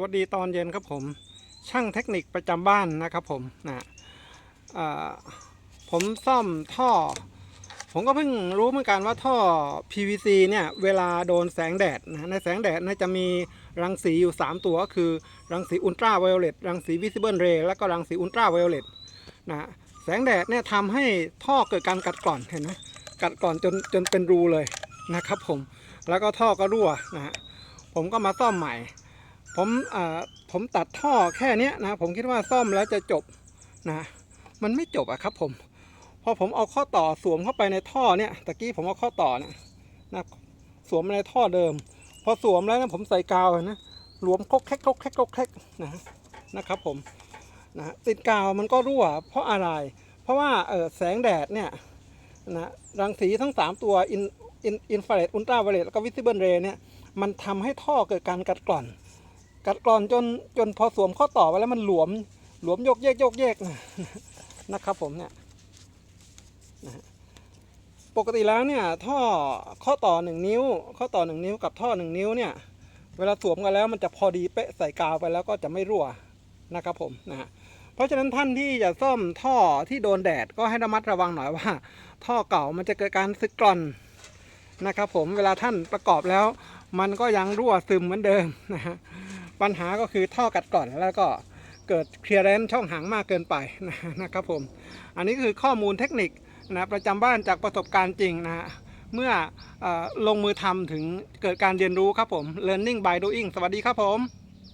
วัสดีตอนเย็นครับผม ช่างเทคนิคประจำบ้านนะครับผมนะผมซ่อมท่อ ผมก็เพิ่งรู้เหมือนกันว่าท่อ PVC เนี่ยเวลาโดนแสงแดดนะในแสงแดดน่ยจะมีรังสีอยู่ 3 ตัวก็คือ รังสีอุลตราไวโอเลตรังสีวิซิเบิลเรย์แล้วก็รังสีอุลตราไวโอเลตนะแสงแดดเนี่ยทำให้ท่อเกิดการกัดกร่อนเห็นไหมกัดกร่อนจนจนเป็นรูเลยนะครับผมแล้วก็ท่อก็รั่วนะฮะผมก็มาซ่อมใหม่ ผมอ่าผมตัดท่อแค่เนี้ยนะผมคิดว่าซ่อมแล้วจะจบนะมันไม่จบอะครับผมพอผมเอาข้อต่อสวมเข้าไปในท่อเนี่ยตะกี้ผมเอาข้อต่อเนี่ยนะสวมในท่อเดิม พอสวมแล้วนะผมใส่กาวนะหลวมคกแคกคกแคกคกแคกนะนะครับผมนะติดกาวมันก็รั่ว เพราะอะไร เพราะว่าเออแสงแดดเนี่ยนะรังสีทั้ง 3 ตัวอินอินอินฟราเรดอุลตราไวเลตแล้วก็วิซิเบิลเรย์เนี่ยมันทำให้ท่อเกิดการกัดกร่อน กัดกร่อนจนจนพอสวมข้อต่อไว้แล้วมันหลวมหลวมโยกเยกโยกเยกนะครับผมเนี่ยปกติแล้วเนี่ยท่อข้อต่อหนึ่งนิ้ว ข้อต่อหนึ่งนิ้วกับท่อหนึ่งนิ้วเนี่ยเวลาสวมกันแล้วมันจะพอดีเป๊ะใส่กาวไปแล้วก็จะไม่รั่วนะครับผมนะฮะเพราะฉะนั้นท่านที่จะซ่อมท่อที่โดนแดดก็ให้ระมัดระวังหน่อยว่า ท่อเก่ามันจะเกิดการสึกกร่อนนะครับผมเวลาท่านประกอบแล้ว มันก็ยังรั่วซึมเหมือนเดิมนะฮะ ปัญหาก็คือท่อกัดกร่อนแล้วก็เกิดเคลียร์แรนช่องหางมากเกินไปนะครับผม อันนี้คือข้อมูลเทคนิคนะประจำบ้านจากประสบการณ์จริงนะฮะเมื่อออลงมือทำถึงเกิดการเรียนรู้ครับผม learning by doing สวัสดีครับผม